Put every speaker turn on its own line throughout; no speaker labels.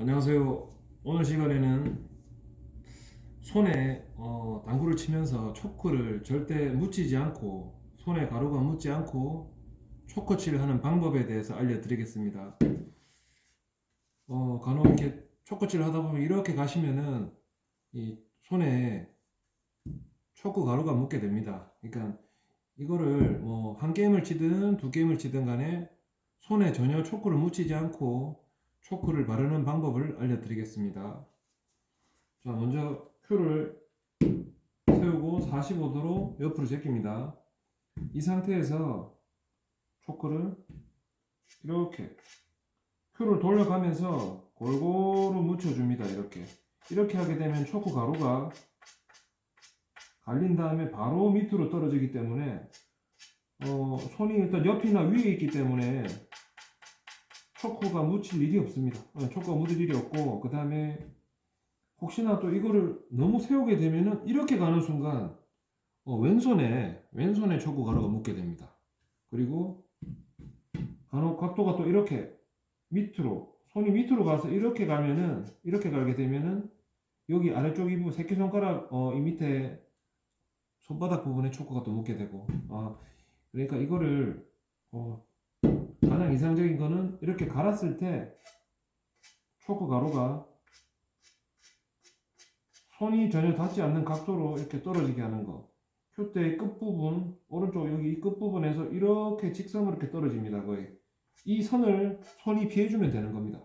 안녕하세요. 오늘 시간에는 손에 어, 당구를 치면서 초크를 절대 묻히지 않고 손에 가루가 묻지 않고 초코칠을 하는 방법에 대해서 알려드리겠습니다. 어, 간혹 이렇게 초코칠을 하다 보면 이렇게 가시면은 이 손에 초코 가루가 묻게 됩니다. 그러니까 이거를 뭐 한 게임을 치든 두 게임을 치든 간에 손에 전혀 초코를 묻히지 않고 초크를 바르는 방법을 알려드리겠습니다. 자, 먼저 큐를 세우고 45도로 옆으로 제낍니다. 이 상태에서 초크를 이렇게 큐를 돌려가면서 골고루 묻혀줍니다. 이렇게 이렇게 하게 되면 초코 가루가 갈린 다음에 바로 밑으로 떨어지기 때문에 어, 손이 일단 옆이나 위에 있기 때문에 초코가 묻힐 일이 없습니다. 어, 초코가 묻을 일이 없고 그 다음에 혹시나 또 이거를 너무 세우게 되면은 이렇게 가는 순간 어, 왼손에 왼손에 초코 가루가 묻게 됩니다. 그리고 간혹 각도가 또 이렇게 밑으로 손이 밑으로 가서 이렇게 가면은 이렇게 가게 되면은 여기 아래쪽 이 부분 새끼 손가락 어, 이 밑에 손바닥 부분에 초코가 또 묻게 되고 아 그러니까 이거를 어, 가장 이상적인 거는 이렇게 갈았을 때 초코 가루가 손이 전혀 닿지 않는 각도로 이렇게 떨어지게 하는 거. 큐대의 끝부분, 오른쪽 여기 이 끝부분에서 이렇게 직선으로 이렇게 떨어집니다. 거의. 이 선을 손이 피해주면 되는 겁니다.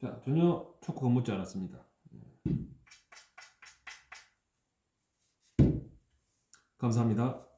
자, 전혀 초코가 묻지 않았습니다. 감사합니다.